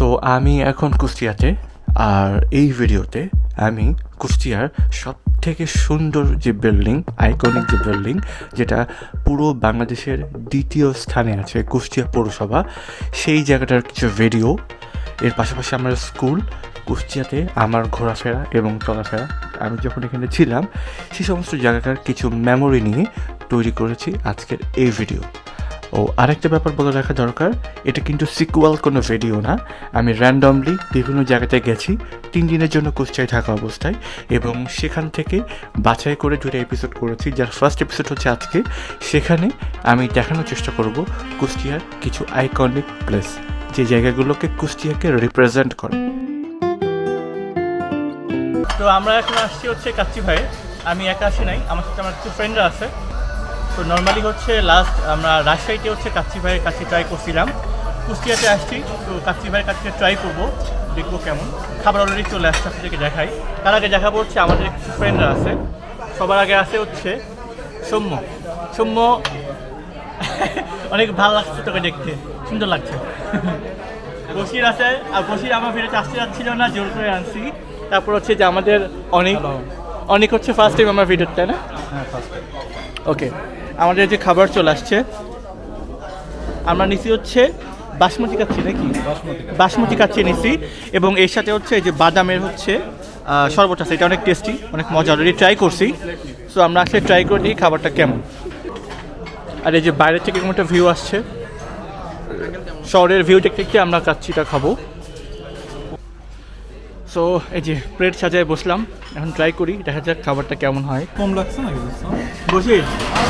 So আমি এখন কুষ্টিয়াতে, আর এই ভিডিওতে আমি কুষ্টিয়ার সব থেকে সুন্দর যে বিল্ডিং আইকনিক যে বিল্ডিং যেটা পুরো বাংলাদেশের দ্বিতীয় স্থানে আছে কুষ্টিয়া পৌরসভা, সেই জায়গাটার কিছু ভিডিও এর পাশাপাশি আমার স্কুল কুষ্টিয়াতে আমার ঘোরাফেরা এবং চলাফেরা। আমি যখন এখানে ছিলাম সেই সমস্ত জায়গাটার কিছু মেমোরি নিয়ে তৈরি করেছি আজকের এই ভিডিও ও আরেকটা ব্যাপার বলে রাখা দরকার, এটা কিন্তু সিকুয়াল কোনো ভিডিও না। আমি র্যান্ডমলি বিভিন্ন জায়গাতে গেছি, তিন দিনের জন্য কুষ্টিয়ায় থাকা অবস্থায়, এবং সেখান থেকে বাছাই করে দুটো এপিসোড করেছি, যার ফার্স্ট এপিসোড হচ্ছে আজকে। সেখানে আমি দেখানোর চেষ্টা করব কুষ্টিয়ার কিছু আইকনিক প্লেস যে জায়গাগুলোকে কুষ্টিয়াকে রিপ্রেজেন্ট করে। তো আমরা এখন আসছি হচ্ছে কাচ্চি ভাই আমি একা আসি নাই, আমার সাথে আমার কিছু ফ্রেন্ডরা আছে। তো নর্মালি হচ্ছে লাস্ট আমরা রাজশাহীতে হচ্ছে কাচ্চি ভাইয়ের কাছে ট্রাই করছিলাম। কুষ্টিয়াতে আসছি তো কাচ্চি ভাইয়ের কাছে ট্রাই করব দেখব কেমন। খাবার অলরেডি চলে আসছে আপনাদেরকে দেখাই। তার আগে দেখাবো হচ্ছে আমাদের কিছু ফ্রেন্ডরা আছে। সবার আগে আছে হচ্ছে সৌম্য। সৌম্য অনেক ভালো লাগছে তোকে দেখতে। সুন্দর লাগছে। বসির আছে আর বসির আমার ভিডিওতে আসতে যাচ্ছিল না জোর করে আনছি। তারপর হচ্ছে যে আমাদের অনেক। অনেক হচ্ছে ফার্স্ট টাইম আমার ভিডিও তাই না? ওকে আমাদের যে খাবার চলে আসছে আমরা নিছি হচ্ছে বাসমতি কাচ্ছি নাকি? বাসমতি কাচ্ছি নিছি এবং এর সাথে হচ্ছে এই যে বাদামের হচ্ছে শরবত আছে এটা অনেক টেস্টি অনেক মজা অলরেডি ট্রাই করছি। সো আমরা আসলে ট্রাই করে দিই খাবারটা কেমন। আর এই যে বাইরের থেকে এরকম একটা ভিউ আসছে। শহরের ভিউ দেখতে দেখতে আমরা কাচ্ছিটা খাব। সো এই যে প্লেট সাজায় বসলাম। এখন ট্রাই করি দেখা যাক খাবারটা কেমন হয়। কম লাগছে নাকি বসি।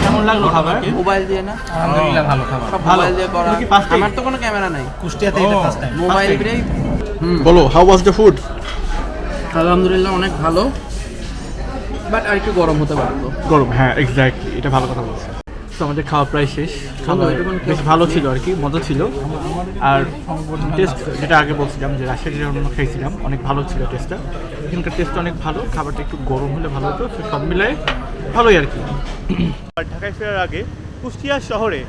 কেমন লাগল খাবার? মোবাইল দিয়ে না? আলহামদুলিল্লাহ ভালো খাবার। সব ভালো। দিয়ে করা? আমার তো কোনো ক্যামেরা নাই। কুষ্টিয়াতে এটা ফার্স্ট টাইম মোবাইল? দিয়ে বলো হাউ ওয়াজ দ্য ফুড আলহামদুলিল্লাহ অনেক ভালো। বাট আর একটু গরম হতে পারতো। গরম হ্যাঁ এক্স্যাক্টলি এটা ভালো কথা বলছো। তো আমাদের খাওয়া প্রায় শেষ। বেশ ভালো ছিল আর কি, মজা ছিল। আর টেস্ট যেটা আগে বলছিলাম যে রাজশাহীর অন্য খেয়েছিলাম, অনেক ভালো ছিল টেস্টটা এখানকার টেস্ট অনেক ভালো, খাবারটা একটু গরম হলে ভালো হতো সব মিলায় ভালোই আর কি। ঢাকায় ফেরার আগে কুষ্টিয়া শহরে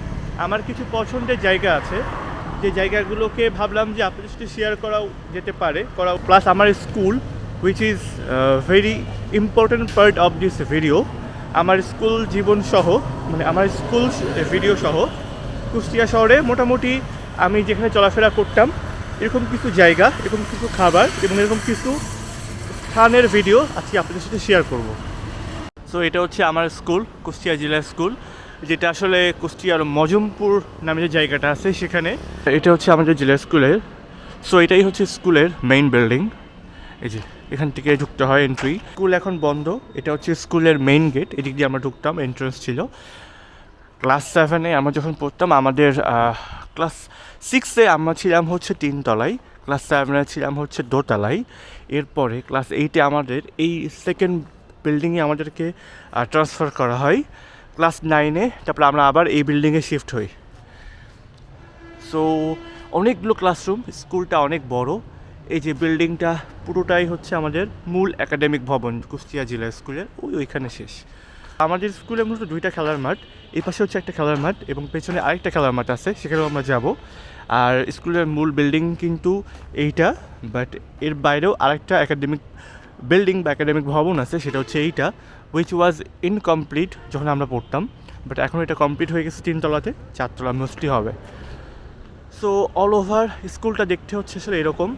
আমার কিছু পছন্দের জায়গা আছে। যে জায়গাগুলোকে ভাবলাম যে আপনাদের সাথে শেয়ার করাও যেতে পারে করা প্লাস আমার school which is very important part of this video আমার স্কুল জীবন সহ মানে আমার স্কুল ভিডিও সহ কুষ্টিয়া শহরে মোটামুটি আমি যেখানে চলাফেরা করতাম, এরকম কিছু জায়গা, এরকম কিছু খাবার এবং এরকম কিছু স্থানের ভিডিও আজকে আপনাদের সাথে শেয়ার করব। সো এটা হচ্ছে আমার স্কুল, কুষ্টিয়া জেলা স্কুল, যেটা আসলে কুষ্টিয়ার মজমপুর নামে যে জায়গাটা আছে সেখানে। এটা হচ্ছে আমাদের জেলা স্কুলের সো এটাই হচ্ছে স্কুলের মেইন বিল্ডিং এই যে। এখান থেকে ঢুকতে হয় এন্ট্রি স্কুল এখন বন্ধ, এটা হচ্ছে স্কুলের মেইন গেট এদিক দিয়ে আমরা ঢুকতাম এন্ট্রেন্স ছিল। ক্লাস সেভেনে আমরা যখন পড়তাম, আমাদের ক্লাস সিক্সে আমরা ছিলাম হচ্ছে তিনতলায় ক্লাস সেভেনে ছিলাম হচ্ছে দোতলায়। এরপরে ক্লাস এইটে আমাদের এই সেকেন্ড বিল্ডিংয়ে আমাদেরকে ট্রান্সফার করা হয়। ক্লাস নাইনে তারপরে আমরা আবার এই বিল্ডিংয়ে শিফট হই। সো অনেকগুলো ক্লাসরুম স্কুলটা অনেক বড়। এই যে বিল্ডিংটা পুরোটাই হচ্ছে আমাদের মূল একাডেমিক ভবন, কুষ্টিয়া জেলা স্কুলের ওই ওইখানে শেষ। আমাদের স্কুলে মূলত দুইটা খেলার মাঠ, এই পাশে হচ্ছে একটা খেলার মাঠ এবং পেছনে আরেকটা খেলার মাঠ আছে, সেখানেও আমরা যাব। আর স্কুলের মূল বিল্ডিং কিন্তু এইটা বাট এর বাইরেও আরেকটা একাডেমিক বিল্ডিং বা একাডেমিক ভবন আছে, সেটা হচ্ছে এইটা উইচ ওয়াজ ইনকমপ্লিট যখন আমরা পড়তাম বাট এখন এটা কমপ্লিট হয়ে গেছে তিনতলাতে, চারতলা মোস্টলি হবে। সো অল ওভার স্কুলটা দেখতে হচ্ছে আসলে এরকম।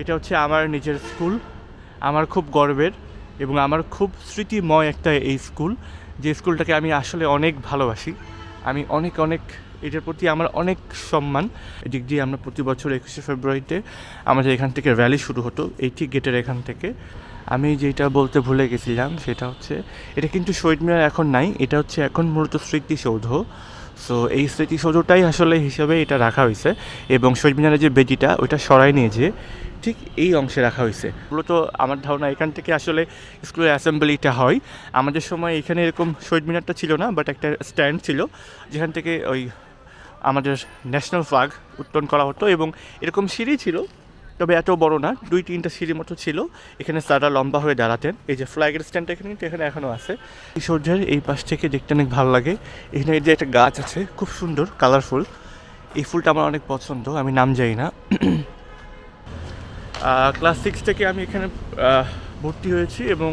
এটা হচ্ছে আমার নিজের স্কুল। আমার খুব গর্বের এবং আমার খুব স্মৃতিময় একটা এই স্কুল, যে স্কুলটাকে আমি আসলে অনেক ভালোবাসি। আমি অনেক অনেক, এটার প্রতি আমার অনেক সম্মান। এদিক দিয়ে আমরা প্রতি বছর একুশে ফেব্রুয়ারিতে আমাদের এখান থেকে র্যালি শুরু হতো এই ঠিক গেটের এখান থেকে। আমি যেটা বলতে ভুলে গেছিলাম সেটা হচ্ছে, এটা কিন্তু শহীদ মিনার এখন নাই, এটা হচ্ছে এখন মূলত স্মৃতিসৌধ। সো এই স্মৃতিসৌধটাই আসলে হিসাবে এটা রাখা হয়েছে এবং শহীদ মিনারের যে বেদিটা, ওইটা সরাই নিয়ে যে ঠিক এই অংশে রাখা হয়েছে। মূলত আমার ধারণা এখান থেকে আসলে স্কুলের অ্যাসেম্বলিটা হয়। আমাদের সময় এখানে এরকম শহীদ মিনারটা ছিল না বাট একটা স্ট্যান্ড ছিল, যেখান থেকে ওই আমাদের ন্যাশনাল ফ্লাগ উত্তোলন করা হতো এবং এরকম সিঁড়ি ছিল, তবে এত বড় না, দুই তিনটা সিঁড়ির মতো ছিল। এখানে স্যাররা লম্বা হয়ে দাঁড়াতেন। এই যে ফ্ল্যাগের স্ট্যান্ডটা এখানে, কিন্তু এখানে এখনও আছে। সূর্যের এই পাশ থেকে দেখতে অনেক ভালো লাগে। এখানে এই যে একটা গাছ আছে, খুব সুন্দর কালারফুল এই ফুলটা আমার অনেক পছন্দ, আমি নাম জানি না। ক্লাস সিক্স থেকে আমি এখানে ভর্তি হয়েছি এবং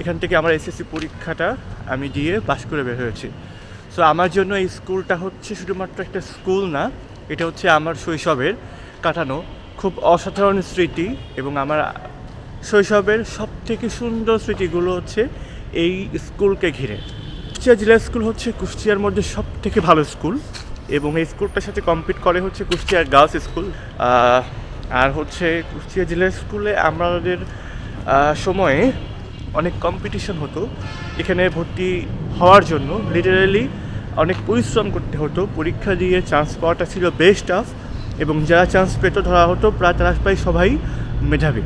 এখান থেকে আমার এসএসসি পরীক্ষাটা আমি দিয়ে পাস করে বের হয়েছি। সো আমার জন্য এই স্কুলটা হচ্ছে শুধুমাত্র একটা স্কুল না, এটা হচ্ছে আমার শৈশবের কাটানো খুব অসাধারণ স্মৃতি এবং আমার শৈশবের সব থেকে সুন্দর স্মৃতিগুলো হচ্ছে এই স্কুলকে ঘিরে। কুষ্টিয়া জেলা স্কুল হচ্ছে কুষ্টিয়ার মধ্যে সব থেকে ভালো স্কুল এবং এই স্কুলটার সাথে কম্পিট করে হচ্ছে কুষ্টিয়ার গার্লস স্কুল আর হচ্ছে কুষ্টিয়া জেলা স্কুলে আমাদের সময়ে অনেক কম্পিটিশন হতো। এখানে ভর্তি হওয়ার জন্য লিটারালি অনেক পরিশ্রম করতে হতো। পরীক্ষা দিয়ে চান্স পাওয়াটা ছিল বেস্ট টাফ এবং যারা চান্স পেত ধরা হতো প্রায় তারা প্রায় সবাই মেধাবী।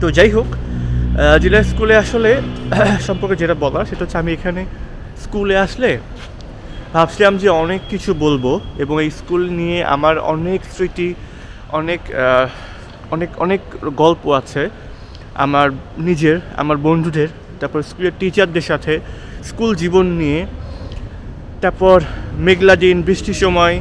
তো যাই হোক জেলা স্কুলে আসলে সম্পর্কে যেটা বলার সেটা হচ্ছে আমি এখানে স্কুলে আসলে ভাবছিলাম যে অনেক কিছু বলব এবং এই স্কুল নিয়ে আমার অনেক স্মৃতি অনেক অনেক অনেক গল্প আছে আমার নিজের, আমার বন্ধুদের, তারপর স্কুলের টিচারদের সাথে স্কুল জীবন নিয়ে, তারপর মেঘলা দিন, বৃষ্টির সময়,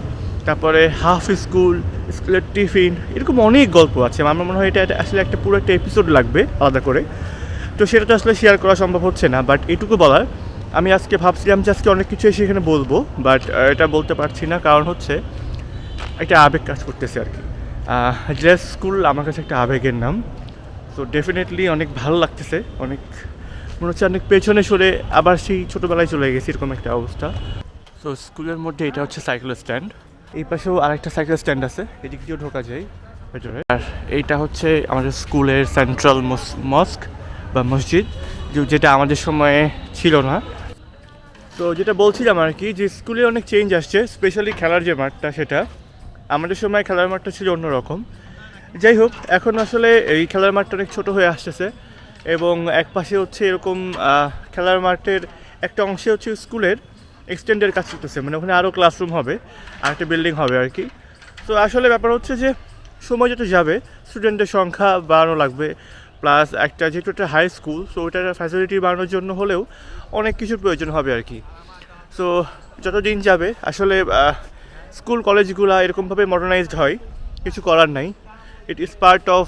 তারপরে হাফ স্কুল স্কুলের টিফিন এরকম অনেক গল্প আছে। আমার মনে হয় এটা আসলে একটা পুরো একটা এপিসোড লাগবে আলাদা করে। তো সেটা তো আসলে শেয়ার করা সম্ভব হচ্ছে না বাট এটুকু বলার, আমি আজকে ভাবছিলাম যে আজকে অনেক কিছু এসে এখানে বলব বাট এটা বলতে পারছি না, কারণ হচ্ছে একটা আবেগ কাজ করতেছে আর কি। ড্রেস স্কুল আমার কাছে একটা আবেগের নাম। তো ডেফিনেটলি অনেক ভালো লাগতেছে, অনেক, মনে হচ্ছে অনেক পেছনে সরে আবার সেই ছোটোবেলায় চলে গেছি, এরকম একটা অবস্থা। তো স্কুলের মধ্যে এটা হচ্ছে সাইকেল স্ট্যান্ড এই পাশেও আরেকটা সাইকেল স্ট্যান্ড আছে, এদিক দিয়েও ঢোকা যায়, ভেতরে। আর এইটা হচ্ছে আমাদের স্কুলের সেন্ট্রাল মস্ক বা মসজিদ যেটা আমাদের সময়ে ছিল না। তো যেটা বলছিলাম আর কি, যে স্কুলে অনেক চেঞ্জ আসছে স্পেশালি খেলার যে মাঠটা সেটা। আমাদের সময় খেলার মাঠটা ছিল অন্যরকম। যাই হোক, এখন আসলে এই খেলার মাঠটা অনেক ছোটো হয়ে আসতেছে এবং এক পাশে হচ্ছে এরকম খেলার মাঠের একটা অংশে হচ্ছে স্কুলের এক্সটেন্ডের কাজ করতেছে মানে ওখানে আরও ক্লাসরুম হবে, আর একটা বিল্ডিং হবে আর কি। তো আসলে ব্যাপার হচ্ছে যে, সময় যত যাবে স্টুডেন্টের সংখ্যা বাড়ানো লাগবে প্লাস একটা যেহেতু একটা হাই স্কুল সো ওটার ফ্যাসিলিটি বাড়ানোর জন্য হলেও অনেক কিছুর প্রয়োজন হবে আর কি। সো যত দিন যাবে, আসলে স্কুল, কলেজগুলো এরকমভাবে মডার্নাইজড হয়, কিছু করার নাই। It is part of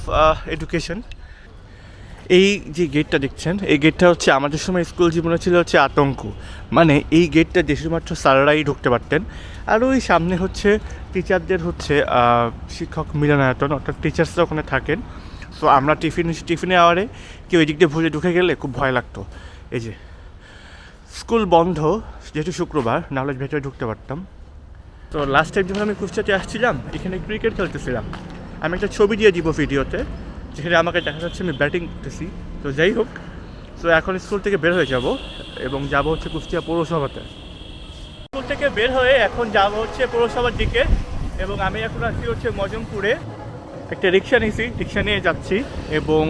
education এই যে গেটটা দেখছেন, এই গেটটা হচ্ছে আমাদের সময় স্কুল জীবনে ছিল হচ্ছে আতঙ্ক। মানে এই গেটটা দিয়ে শুধুমাত্র স্যাররাই ঢুকতে পারতেন। আর ওই সামনে হচ্ছে টিচারদের হচ্ছে শিক্ষক মিলনায়তন, অর্থাৎ টিচার্সরা ওখানে থাকেন। সো আমরা টিফিন টিফিনে আওয়ারে কেউ এদিক দিয়ে ভুলে ঢুকে গেলে খুব ভয় লাগতো। এই যে, স্কুল বন্ধ, যেহেতু শুক্রবার, নাহলে ভেতরে ঢুকতে পারতাম। তো লাস্ট টাইম যখন আমি কুষ্টাতে আসছিলাম, এখানে ক্রিকেট খেলতেছিলাম। আমি একটা ছবি দিয়ে দিব ভিডিওতে, যেখানে আমাকে দেখা যাচ্ছে আমি ব্যাটিং করতেছি। তো যাই হোক, তো এখন স্কুল থেকে বের হয়ে যাব এবং যাব হচ্ছে কুষ্টিয়া পৌরসভাতে। স্কুল থেকে বের হয়ে এখন যাব হচ্ছে পৌরসভার দিকে এবং আমি এখন আছি হচ্ছে মজমপুরে। একটা রিক্সা নিয়েছি, রিক্সা নিয়ে যাচ্ছি এবং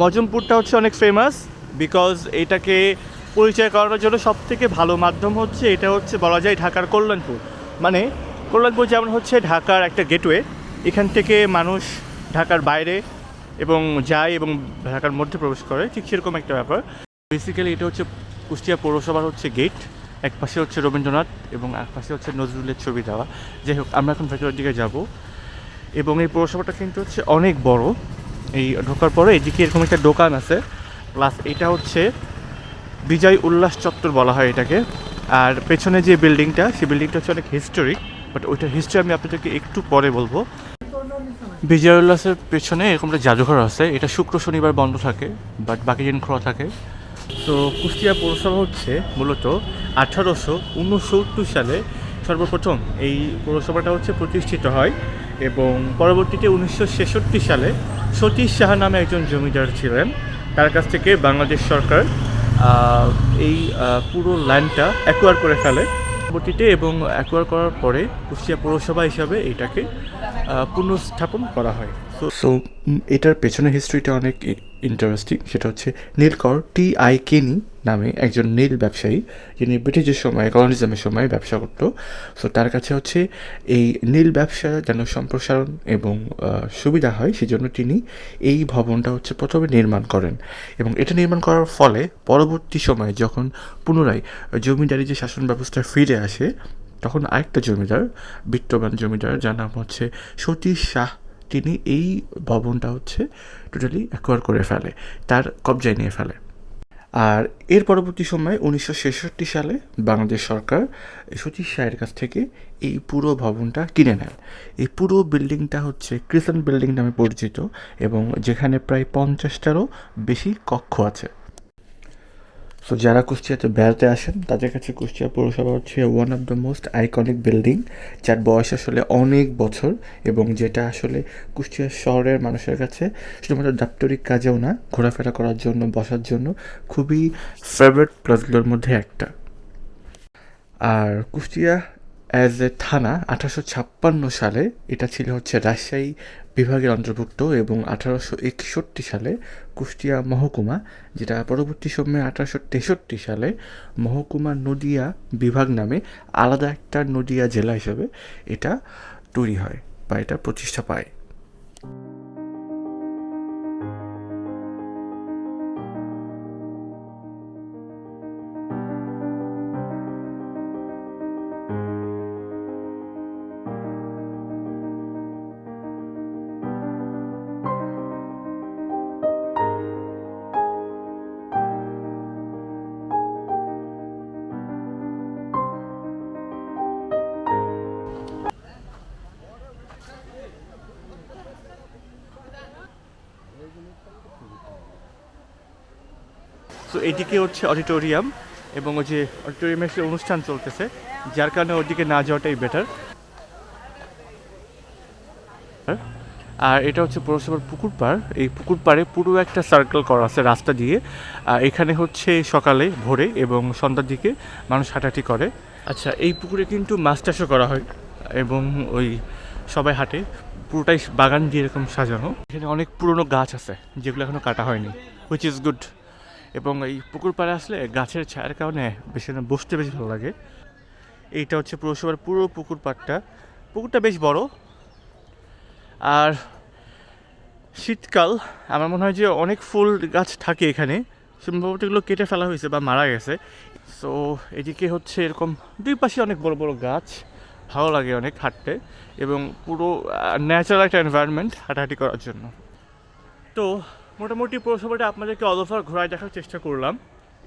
মজমপুরটা হচ্ছে অনেক ফেমাস বিকজ এটাকে পরিচয় করানোর জন্য সবথেকে ভালো মাধ্যম হচ্ছে, এটা হচ্ছে বলা যায় ঢাকার কল্যাণপুর। মানে কল্যাণপুর যেমন হচ্ছে ঢাকার একটা গেটওয়ে, এখান থেকে মানুষ ঢাকার বাইরে এবং যায় এবং ঢাকার মধ্যে প্রবেশ করে, ঠিক সেরকম একটা ব্যাপার। বেসিক্যালি এটা হচ্ছে কুষ্টিয়া পৌরসভার হচ্ছে গেট এক পাশে হচ্ছে রবীন্দ্রনাথ এবং এক পাশে হচ্ছে নজরুলের ছবি দেওয়া। যাই হোক, আমরা এখন ভেতরের দিকে যাব এবং এই পৌরসভাটা কিন্তু হচ্ছে অনেক বড়। এই ঢোকার পরে এদিকে এরকম একটা দোকান আছে প্লাস এটা হচ্ছে বিজয় উল্লাস চত্বর বলা হয় এটাকে। আর পেছনে যে বিল্ডিংটা সেই বিল্ডিংটা হচ্ছে অনেক হিস্টোরিক বাট ওইটার হিস্ট্রি আমি আপনাদেরকে একটু পরে বলব। বিজয় উল্লাসের পেছনে এরকম একটা জাদুঘর আছে, এটা শুক্র, শনিবার বন্ধ থাকে বাট বাকি দিন খোলা থাকে। তো কুষ্টিয়া পৌরসভা হচ্ছে মূলত আঠারোশো উনসত্তর সালে সর্বপ্রথম এই পৌরসভাটা হচ্ছে প্রতিষ্ঠিত হয় এবং পরবর্তীতে উনিশশো ছেষট্টি সালে সতীশ সাহা নামে একজন জমিদার ছিলেন, তার কাছ থেকে বাংলাদেশ সরকার এই পুরো ল্যান্ডটা অ্যাকোয়ার করে ফেলে। পরবর্তীতে এবং অ্যাকোয়ার করার পরে কুষ্টিয়া পৌরসভা হিসাবে এটাকে পুনঃস্থাপন করা হয়। সো এটার পেছনে হিস্ট্রিটা অনেক ইন্টারেস্টিং সেটা হচ্ছে নীলকর টি আই কেনি নামে একজন নীল ব্যবসায়ী। যিনি ব্রিটিশের সময় কলোনিজমের সময় ব্যবসা করতো। সো তার কাছে হচ্ছে এই নীল ব্যবসা যেন সম্প্রসারণ এবং সুবিধা হয়, সেজন্য তিনি এই ভবনটা হচ্ছে প্রথমে নির্মাণ করেন। এবং এটা নির্মাণ করার ফলে পরবর্তী সময়ে যখন পুনরায় জমিদারি যে শাসন ব্যবস্থা ফিরে আসে, তখন আরেকটা জমিদার, বিত্তবান জমিদার, যার নাম হচ্ছে সতীশ শাহ তিনি এই ভবনটা হচ্ছে টোটালি অ্যাকোয়ার করে ফেলে, তার কবজায় নিয়ে ফেলে। আর এর পরবর্তী সময়ে উনিশশো ছেষট্টি সালে বাংলাদেশ সরকার সতীশ সাহের কাছ থেকে এই পুরো ভবনটা কিনে নেন এই পুরো বিল্ডিংটা হচ্ছে ক্রিসেন্ট বিল্ডিং নামে পরিচিত এবং যেখানে প্রায় পঞ্চাশটারও বেশি কক্ষ আছে। সো যারা কুষ্টিয়াতে বেড়াতে আসেন, তাদের কাছে কুষ্টিয়া পৌরসভা হচ্ছে one of the most iconic building যার বয়স আসলে অনেক বছর এবং যেটা আসলে কুষ্টিয়া শহরের মানুষের কাছে শুধুমাত্র দাপ্তরিক কাজেও না, ঘোরাফেরা করার জন্য, বসার জন্য খুবই ফেভারিট প্লেসগুলোর মধ্যে একটা। আর কুষ্টিয়া অ্যাজ এ থানা, আঠারোশো ছাপ্পান্ন সালে এটা ছিল হচ্ছে রাজশাহী বিভাগের অন্তর্ভুক্ত এবং আঠারোশো একষট্টি সালে কুষ্টিয়া মহকুমা, যেটা পরবর্তী সময়ে আঠারোশো তেষট্টি সালে মহকুমা নদিয়া বিভাগ নামে আলাদা একটা নদিয়া জেলা হিসেবে এটা তৈরি হয় বা এটা প্রতিষ্ঠা পায়। তো এইদিকে হচ্ছে অডিটোরিয়াম এবং ওই যে অডিটোরিয়ামে সে অনুষ্ঠান চলতেছে, যার কারণে ওদিকে না যাওয়াটাই বেটার আর এটা হচ্ছে পৌরসভার পুকুর পাড়। এই পুকুর পাড়ে পুরো একটা সার্কেল করা আছে রাস্তা দিয়ে। আর এখানে হচ্ছে সকালে ভোরে এবং সন্ধ্যার দিকে মানুষ হাঁটাহাঁটি করে। আচ্ছা এই পুকুরে কিন্তু মাছ চাষও করা হয় এবং ওই সবাই হাঁটে। পুরোটাই বাগান দিয়ে এরকম সাজানো। এখানে অনেক পুরনো গাছ আছে, যেগুলো এখনও কাটা হয়নি হুইচ ইজ গুড এবং এই পুকুর পাড়ে আসলে গাছের ছায়ার কারণে বেশি বসতে বেশ ভালো লাগে। এইটা হচ্ছে পৌরসভার পুরো পুকুর পাড়টা। পুকুরটা বেশ বড়। আর শীতকাল, আমার মনে হয় যে অনেক ফুল গাছ থাকে এখানে। সম্ভবত এগুলো কেটে ফেলা হয়েছে বা মারা গেছে। সো এদিকে হচ্ছে এরকম দুই পাশে অনেক বড় বড় গাছ। ভালো লাগে অনেক হাঁটতে এবং পুরো ন্যাচারাল একটা এনভায়রনমেন্ট হাঁটাহাঁটি করার জন্য। তো মোটামুটি পৌরসভাটা আপনাদেরকে ওভার ঘোরায় দেখার চেষ্টা করলাম।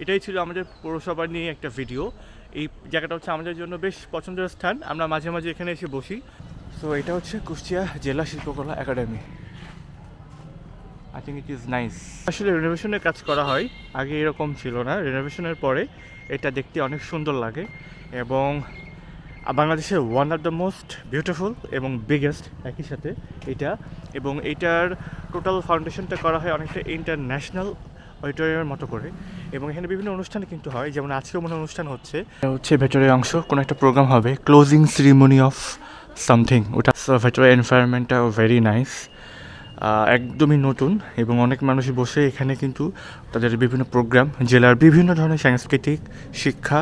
এটাই ছিল আমাদের পৌরসভা নিয়ে একটা ভিডিও এই জায়গাটা হচ্ছে আমাদের জন্য বেশ পছন্দের স্থান। আমরা মাঝে মাঝে এখানে এসে বসি। সো এটা হচ্ছে কুষ্টিয়া জেলা শিল্পকলা academy. I think it is nice আসলে রেনোভেশনের কাজ করা হয়। আগে এরকম ছিল না। রেনোভেশনের পরে এটা দেখতে অনেক সুন্দর লাগে। এবং বাংলাদেশের one of the most beautiful এবং বিগেস্ট একই সাথে এটা, এবং এটার টোটাল ফাউন্ডেশনটা করা হয় অনেকটা ইন্টারন্যাশনাল অডিটোরিয়ামের মতো করে। এবং এখানে বিভিন্ন অনুষ্ঠান কিন্তু হয়, যেমন আজকেও মনে অনুষ্ঠান হচ্ছে। হচ্ছে ভেতরের অংশ, কোনো একটা প্রোগ্রাম হবে ক্লোজিং সেরিমনি অফ সামথিং ওটা ভেতরের এনভায়রনমেন্টটা ভেরি নাইস একদমই নতুন এবং অনেক মানুষই বসে এখানে কিন্তু তাদের বিভিন্ন প্রোগ্রাম জেলার বিভিন্ন ধরনের সাংস্কৃতিক শিক্ষা,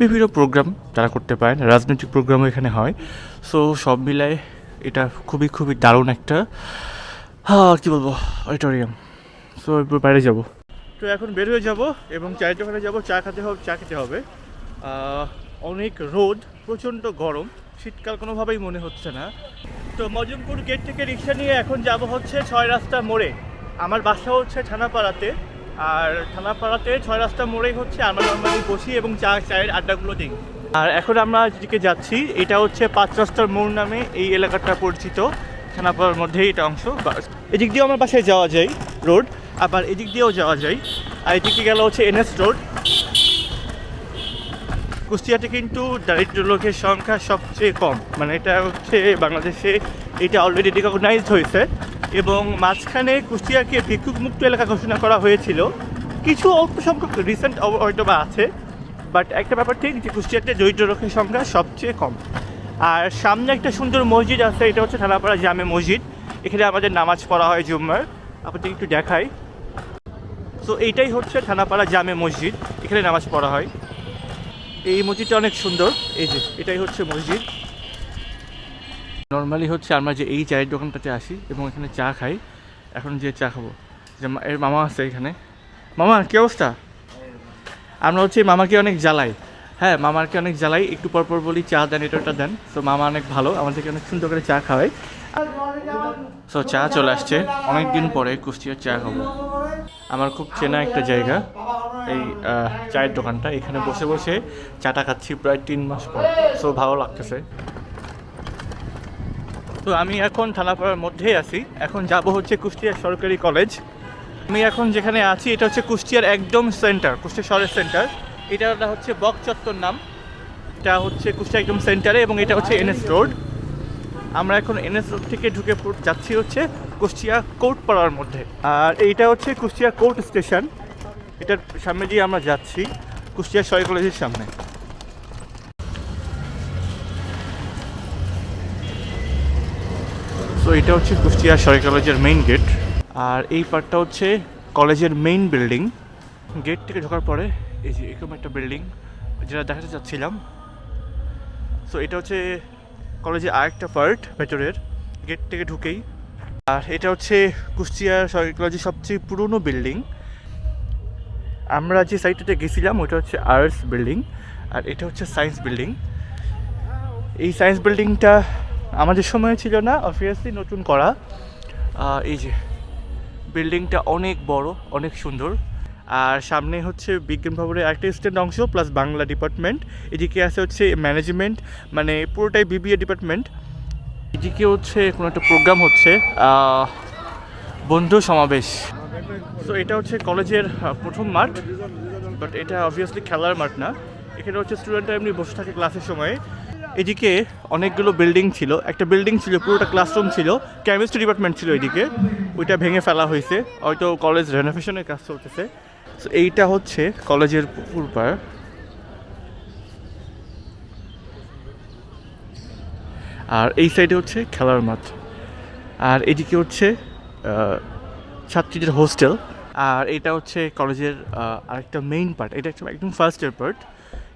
বিভিন্ন প্রোগ্রাম তারা করতে পারেন। রাজনৈতিক প্রোগ্রামও এখানে হয়। সো সব মিলায় এটা খুবই খুবই দারুণ একটা হ্যাঁ কী বলব অডিটোরিয়াম সো এরপর বাইরে যাব। তো এখন বের হয়ে যাব এবং চায়ের দোকানে যাব। চা খেতে হবে, চা খেতে হবে। অনেক রোদ, প্রচণ্ড গরম। শীতকাল কোনোভাবেই মনে হচ্ছে না। তো মজমপুর গেট থেকে রিক্সা নিয়ে এখন যাব হচ্ছে ছয় রাস্তা মোড়ে। আমার বাসা হচ্ছে থানাপাড়াতে, আর থানাপাড়াতে ছয় রাস্তা মোড়েই হচ্ছে আমরা নর্মালি বসি এবং চা, চায়ের আড্ডাগুলো দিই। আর এখন আমরা যেদিকে যাচ্ছি, এটা হচ্ছে পাঁচ রাস্তার মোড় নামে এই এলাকাটা পরিচিত। থানাপাড়ার মধ্যেই এটা অংশ। এদিক দিয়েও আমার বাসায় যাওয়া যায় রোড, আবার এদিক দিয়েও যাওয়া যায়। আর এদিকে গেল হচ্ছে এনএস রোড। কুষ্টিয়াতে কিন্তু দারিদ্র লোকের সংখ্যা সবচেয়ে কম। মানে এটা হচ্ছে বাংলাদেশে এটা অলরেডি রিকগনাইজড হয়েছে এবং মাঝখানে কুষ্টিয়াকে ভিক্ষুক মুক্ত এলাকা ঘোষণা করা হয়েছিল। কিছু অল্প সংখ্যক রিসেন্ট হয়তো বা আছে বাট একটা ব্যাপার ঠিক যে কুষ্টিয়াতে দরিদ্র লোকের সংখ্যা সবচেয়ে কম। আর সামনে একটা সুন্দর মসজিদ আছে, এটা হচ্ছে থানাপাড়া জামে মসজিদ। এখানে আমাদের নামাজ পড়া হয় জুম্মার। আপনাদের একটু দেখাই। তো এইটাই হচ্ছে থানাপাড়া জামে মসজিদ। এখানে নামাজ পড়া হয়। এই মসজিদটা অনেক সুন্দর। এই যে, এটাই হচ্ছে মসজিদ। নর্মালি হচ্ছে আমরা যে এই চায়ের দোকানটাতে আসি এবং এখানে চা খাই। এখন যে চা খাব। যে এর মামা আছে এখানে। মামা, কি অবস্থা? আমরা হচ্ছে মামাকে অনেক জ্বালাই। হ্যাঁ মামাকে অনেক জ্বালাই। একটু পর পর বলি, চা দেন, এটা দেন। তো মামা অনেক ভালো, আমাদেরকে অনেক সুন্দর করে চা খাওয়ায়। সো চা চলে আসছে। অনেক দিন পরে কুষ্টিয়ার চা খাব। আমার খুব চেনা একটা জায়গা। এই চায়ের দোকানটা। এখানে বসে বসে চাটা খাচ্ছি প্রায় তিন মাস পর। সো ভালো লাগতেছে। তো আমি এখন থানাপাড়ার মধ্যেই আছি। এখন যাব হচ্ছে কুষ্টিয়া সরকারি কলেজ। আমি এখন যেখানে আছি, এটা হচ্ছে কুষ্টিয়ার একদম সেন্টার কুষ্টিয়া শহরের সেন্টার এটা হচ্ছে বক চত্বর নাম। এটা হচ্ছে কুষ্টিয়া একদম সেন্টারে এবং এটা হচ্ছে এনএস রোড। আমরা এখন এনএস রোড থেকে ঢুকে যাচ্ছি হচ্ছে কুষ্টিয়া কোর্ট পাড়ার মধ্যে। আর এইটা হচ্ছে কুষ্টিয়া কোর্ট স্টেশন। এটার সামনে দিয়ে আমরা যাচ্ছি কুষ্টিয়া সরকারি কলেজের সামনে। সো এটা হচ্ছে কুষ্টিয়া সরকারি কলেজের মেইন গেট আর এই পার্টটা হচ্ছে কলেজের মেইন বিল্ডিং গেট থেকে ঢোকার পরে এই যে এরকম একটা বিল্ডিং যেটা দেখাতে চাচ্ছিলাম। সো এটা হচ্ছে কলেজের আরেকটা পার্ট ভেতরের গেট থেকে ঢুকেই। আর এটা হচ্ছে কুষ্টিয়া সরকারি কলেজের সবচেয়ে পুরনো বিল্ডিং আমরা যে সাইটটাতে গেছিলাম, ওটা হচ্ছে আর্টস বিল্ডিং আর এটা হচ্ছে সায়েন্স বিল্ডিং এই সায়েন্স বিল্ডিংটা আমাদের সময় ছিল না অবভিয়াসলি নতুন করা। এই যে বিল্ডিংটা অনেক বড়, অনেক সুন্দর। আর সামনে হচ্ছে বিজ্ঞান ভবনের স্ট্যান্ড অংশ প্লাস বাংলা ডিপার্টমেন্ট এদিকে আছে হচ্ছে ম্যানেজমেন্ট মানে পুরোটাই বিবিএ ডিপার্টমেন্ট এদিকে হচ্ছে কোনো একটা প্রোগ্রাম হচ্ছে বন্ধু সমাবেশ। তো এটা হচ্ছে কলেজের প্রথম মাঠ বাট এটা অবভিয়াসলি খেলার মাঠ না। এখানে হচ্ছে স্টুডেন্টরা এমনি বসে থাকে ক্লাসের সময়। এদিকে অনেকগুলো বিল্ডিং ছিল। একটা বিল্ডিং ছিল, পুরোটা ক্লাসরুম ছিল। কেমিস্ট্রি ডিপার্টমেন্ট ছিল এদিকে। ওইটা ভেঙে ফেলা হয়েছে। হয়তো কলেজ রেনোভেশনের কাজ চলতেছে। তো এইটা হচ্ছে কলেজের পুকুর আর এই সাইডে হচ্ছে খেলার মাঠ। আর এদিকে হচ্ছে ছাত্রীদের হোস্টেল। আর এটা হচ্ছে কলেজের আরেকটা মেইন পার্ট এটা একটা একদম ফার্স্ট ইয়ার পার্ট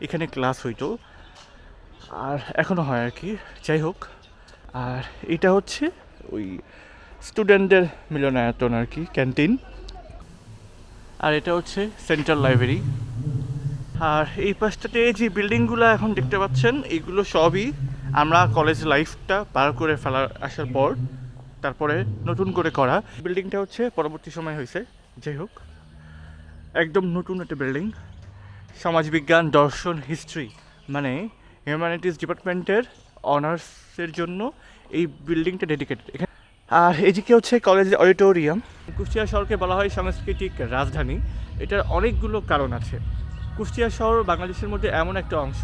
এখানে ক্লাস হইতো। আর এখনও হয় আর কি। যাই হোক। আর এটা হচ্ছে ওই স্টুডেন্টদের মিলনায়তন আর কি ক্যান্টিন আর এটা হচ্ছে সেন্ট্রাল লাইব্রেরি আর এই পাশটাতে যে বিল্ডিংগুলো এখন দেখতে পাচ্ছেন, এগুলো সবই আমরা কলেজ লাইফটা পার করে ফেলার আসার পর তারপরে নতুন করে করা। বিল্ডিংটা হচ্ছে পরবর্তী সময় হয়েছে যাই হোক, একদম নতুন একটা বিল্ডিং সমাজবিজ্ঞান, দর্শন হিস্ট্রি মানে হিউম্যানিটিস ডিপার্টমেন্টের অনার্সের জন্য এই বিল্ডিংটা ডেডিকেটেড এখানে আর এদিকে হচ্ছে কলেজের অডিটোরিয়াম কুষ্টিয়া শহরকে বলা হয় সাংস্কৃতিক রাজধানী। এটার অনেকগুলো কারণ আছে। কুষ্টিয়া শহর বাংলাদেশের মধ্যে এমন একটা অংশ,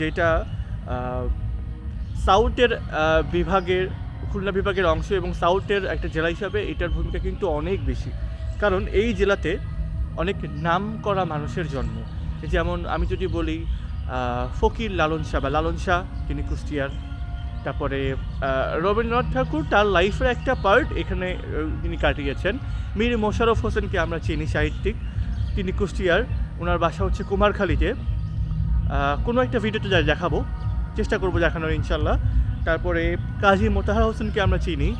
যেটা সাউথের বিভাগের খুলনা বিভাগের অংশ এবং সাউথের একটা জেলা হিসাবে এটার ভূমিকা কিন্তু অনেক বেশি। কারণ এই জেলাতে অনেক নাম করা মানুষের জন্ম। যেমন আমি যদি বলি ফকির লালন শাহ বা লালন শাহ, তিনি কুষ্টিয়ার। তারপরে রবীন্দ্রনাথ ঠাকুর, তার লাইফের একটা পার্ট এখানে তিনি কাটিয়েছেন। মীর মোশাররফ হোসেনকে আমরা চিনি সাহিত্যিক। তিনি কুষ্টিয়ার। ওনার বাসা হচ্ছে কুমারখালীতে। কোনো একটা ভিডিওতে যা দেখাবো, চেষ্টা করব দেখানোর, ইনশাল্লাহ। তারপরে কাজী মোতাহার হোসেনকে আমরা চিনি।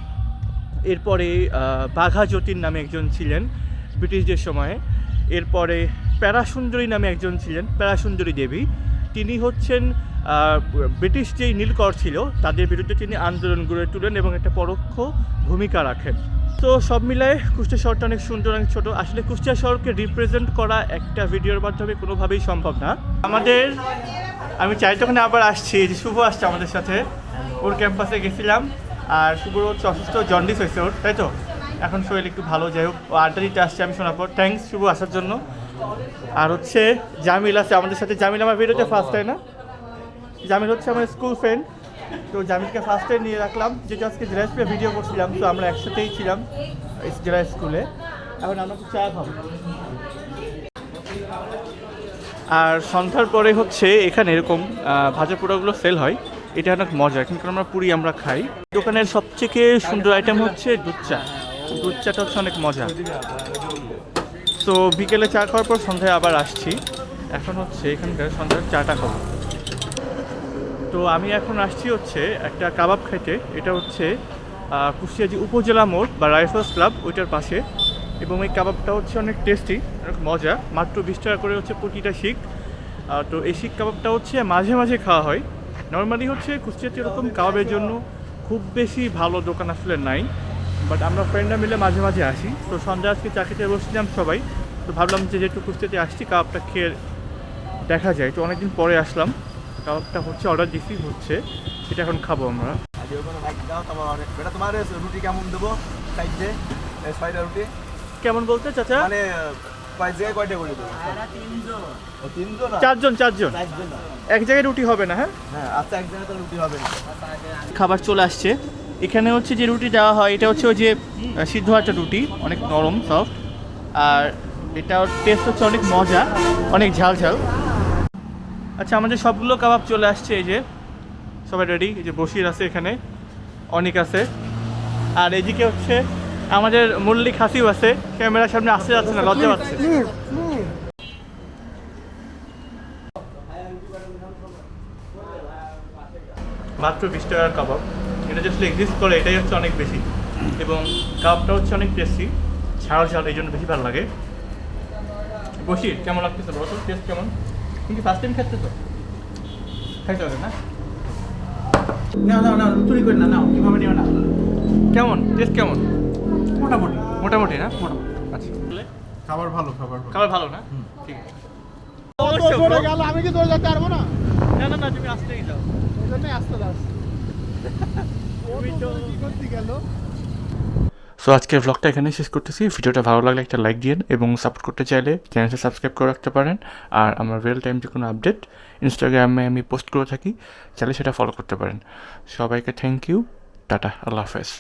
এরপরে বাঘা যতীন নামে একজন ছিলেন ব্রিটিশদের সময়ে। এরপরে প্যারাসুন্দরী নামে একজন ছিলেন, প্যারাসুন্দরী দেবী। তিনি হচ্ছেন ব্রিটিশ যেই নীলকর ছিল, তাদের বিরুদ্ধে তিনি আন্দোলন গড়ে তুলেন এবং একটা পরোক্ষ ভূমিকা রাখেন। তো সব মিলায় কুষ্টিয়া শহরটা অনেক সুন্দর, অনেক ছোটো। আসলে কুষ্টিয়া শহরকে রিপ্রেজেন্ট করা একটা ভিডিওর মাধ্যমে কোনোভাবেই সম্ভব না। আমাদের, আমি চাই তখন আবার আসছি যে শুভ আসছে আমাদের সাথে। ওর ক্যাম্পাসে গেছিলাম আর শুভর হচ্ছে অসুস্থ জন্ডিস হয়েছে ওর, তাই তো? এখন শরীর একটু ভালো, যাই হোক, ও আড্ডা আসছে আমি শোনার পর থ্যাংকস শুভ আসার জন্য। আর হচ্ছে জামিল আছে আমাদের সাথে। জামিল আমার ভিডিওতে ফার্স্ট তাই না? জামিল হচ্ছে আমার স্কুল ফ্রেন্ড তো জামিলকে ফার্স্টে নিয়ে রাখলাম। যেটা আজকে জেলা স্কুলে ভিডিও করছিলাম, তো আমরা একসাথেই ছিলাম জেলা স্কুলে এখন আমরা চা খাব। আর সন্ধ্যার পরে হচ্ছে এখানে এরকম ভাজা পোড়াগুলো সেল হয়। এটা অনেক মজা এখানকার আমরা পুরি আমরা খাই। দোকানের সবথেকে সুন্দর আইটেম হচ্ছে দুধ চা দুধ চাটা হচ্ছে অনেক মজা। তো বিকেলে চা খাওয়ার পর সন্ধ্যায় আবার আসছি। এখন হচ্ছে এখানকার সন্ধ্যার চাটা খাব। তো আমি এখন আসছি হচ্ছে একটা কাবাব খাইতে। এটা হচ্ছে যে উপজেলা মোড় বা রাইফেলস ক্লাব ওইটার পাশে। এবং এই কাবাবটা হচ্ছে অনেক টেস্টি, অনেক মজা। মাত্র বিশ টাকা করে হচ্ছে প্রতিটা শিখ তো এই শিক কাবাবটা হচ্ছে মাঝে মাঝে খাওয়া হয়। নর্মালি হচ্ছে কুষ্টিয়াতে এরকম কাবাবের জন্য খুব বেশি ভালো দোকান আসলে নাই বাট আমরা ফ্রেন্ডরা মিলে মাঝে মাঝে আসি। তো সন্ধ্যা আজকে চাকরিতে বসছিলাম সবাই তো ভাবলাম যে যেহেতু কুষ্টিয়াতে আসছি কাবাবটা খেয়ে দেখা যায়। তো অনেকদিন পরে আসলাম কাবাবটা হচ্ছে অর্ডার দিছি হচ্ছে সেটা এখন খাব আমরা। রুটি কেমন দেবো? সাইডে রুটি। কেমন বলতে চাচা? মানে কয় জায়গায় কয়টা করে দেবো? ও তিনজন? না? চারজন? চারজন? এক জায়গায় রুটি হবে না হ্যাঁ? হ্যাঁ আচ্ছা এক জায়গায় তো রুটি হবে না। খাবার চলে আসছে। এখানে হচ্ছে যে রুটি দেওয়া হয় এটা হচ্ছে ওই যে আহ, সিদ্ধ একটা রুটি অনেক নরম সফট আর এটার টেস্ট হচ্ছে অনেক মজা অনেক ঝাল ঝাল। আচ্ছা আমাদের সবগুলো কাবাব চলে আসছে এই যে। সবাই রেডি এই যে বসির আছে এখানে অনেক আছে। আর এদিকে হচ্ছে আমাদের মল্লিক হাসিও আছে, ক্যামেরার সামনে আসতে যাচ্ছে না, লজ্জা পাচ্ছে। মাত্র বিশ টাকার কাবাব। এটা জাস্ট এক্সিস্ট করে, এটাই হচ্ছে অনেক বেশি। এবং কাবাবটা হচ্ছে অনেক টেস্টি ঝাল ঝাল এই জন্য বেশি ভালো লাগে। বসির, কেমন লাগতেছে বলো তো? টেস্ট কেমন? তুমি কি ফার্স্ট টাইম খাচ্ছ তো? খাইতে হবে না? না না না তুই করি না না কীভাবে নিও না। কেমন? টেস্ট কেমন? মোটামুটি মোটামুটি না? মোটামুটি। আচ্ছা। খাবার ভালো খাবার ভালো। খাবার ভালো না? ঠিক আছে। আমি কি তোর যেতে পারব না? না না না তুমি আসতেই যাও। এই জন্যই আসতে দাস তুমি তো কি করতে গেল? সো আজকের ভ্লগটা এখানে শেষ করতেছি। ভিডিওটা ভালো লাগলে একটা লাইক দিন এবং সাপোর্ট করতে চাইলে চ্যানেলটা সাবস্ক্রাইব করে রাখতে পারেন। আর আমার রিয়েল টাইম যে কোনো আপডেট ইনস্টাগ্রামে আমি পোস্ট করে থাকি চাইলে সেটা ফলো করতে পারেন। সবাইকে থ্যাংক ইউ টাটা আল্লাহ হাফেজ।